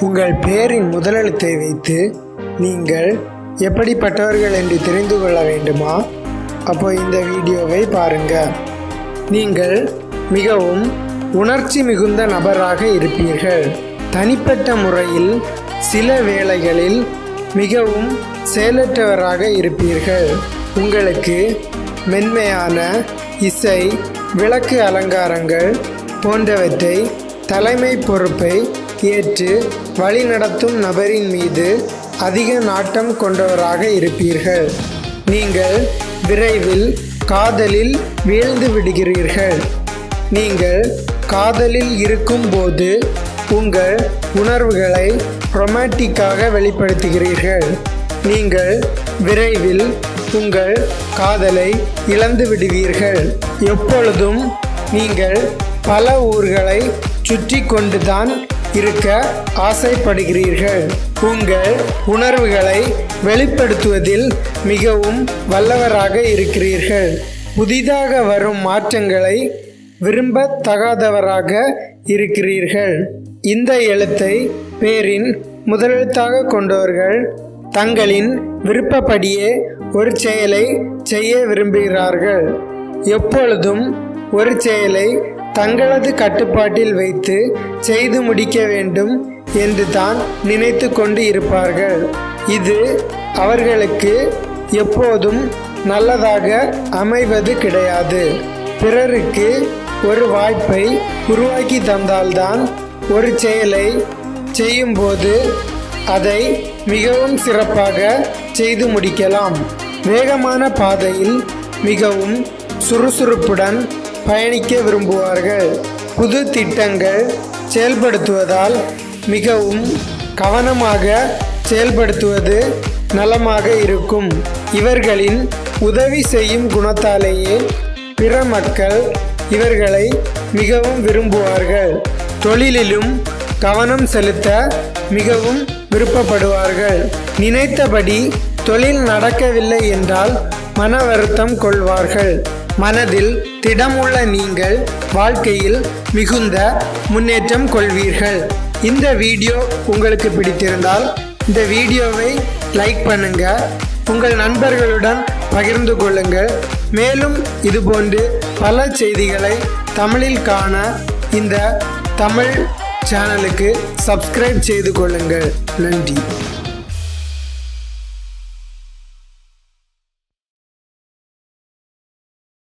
உங்கள் பெயரின் முதலெழுத்தை வைத்து நீங்கள் எப்படிப்பட்டவர்கள் என்று தெரிந்து கொள்ள வேண்டுமா? அப்போ இந்த வீடியோவை பாருங்க. நீங்கள் மிகவும் உணர்ச்சி மிகுந்த நபராக இருப்பீர்கள். தனிப்பட்ட முறையில் சில வேளைகளில் மிகவும் செயலற்றவராக இருப்பீர்கள். உங்களுக்கு மென்மையான இசை விளக்கு அலங்காரங்கள் போன்றவற்றை தலைமை பொறுப்பை ஏற்று வழிநடத்தும் நபரின் மீது அதிக நாட்டம் கொண்டவராக இருப்பீர்கள். நீங்கள் விரைவில் காதலில் வீழ்ந்து விடுகிறீர்கள். நீங்கள் காதலில் இருக்கும்போது உங்கள் உணர்வுகளை ரொமான்டிக்காக வெளிப்படுத்துகிறீர்கள். நீங்கள் விரைவில் உங்கள் காதலை இழந்து விடுவீர்கள். எப்பொழுதும் நீங்கள் பல ஊர்களை சுற்றி கொண்டுதான் இருக்க ஆசைப்படுகிறீர்கள். உங்கள் உணர்வுகளை வெளிப்படுத்துவதில் மிகவும் வல்லவராக இருக்கிறீர்கள். புதிதாக வரும் மாற்றங்களை விரும்பத்தகாதவராக இருக்கிறீர்கள். இந்த எழுத்தை பேரின் முதலெழுத்தாக கொண்டவர்கள் தங்களின் விருப்பப்படியே ஒரு செயலை செய்ய விரும்புகிறார்கள். எப்பொழுதும் ஒரு செயலை தங்களது கட்டுப்பாட்டில் வைத்து செய்து முடிக்க வேண்டும் என்று தான் நினைத்து கொண்டு இருப்பார்கள். இது அவர்களுக்கு எப்போதும் நல்லதாக அமைவது கிடையாது. பிறருக்கு ஒரு வாய்ப்பை உருவாக்கி தந்தால்தான் ஒரு செயலை செய்யும்போது அதை மிகவும் சிறப்பாக செய்து முடிக்கலாம். வேகமான பாதையில் மிகவும் சுறுசுறுப்புடன் பயணிக்க விரும்புவார்கள். புது திட்டங்கள் செயல்படுத்துவதால் மிகவும் கவனமாக செயல்படுத்துவது நலமாக இருக்கும். இவர்களின் உதவி செய்யும் குணத்தாலேயே பிற மக்கள் இவர்களை மிகவும் விரும்புவார்கள். தொழிலிலும் கவனம் செலுத்த மிகவும் விருப்பப்படுவார்கள். நினைத்தபடி தொழில் நடக்கவில்லை என்றால் மன வருத்தம் கொள்வார்கள். மனதில் திடமுள்ள நீங்கள் வாழ்க்கையில் மிகுந்த முன்னேற்றம் கொள்வீர்கள். இந்த வீடியோ உங்களுக்கு பிடித்திருந்தால் இந்த வீடியோவை லைக் பண்ணுங்க. உங்கள் நண்பர்களுடன் பகிர்ந்து கொள்ளுங்கள். மேலும் இதுபோன்று பல செய்திகளை தமிழில் காண இந்த தமிழ் சேனலுக்கு சப்ஸ்கிரைப் செய்து கொள்ளுங்கள். நன்றி.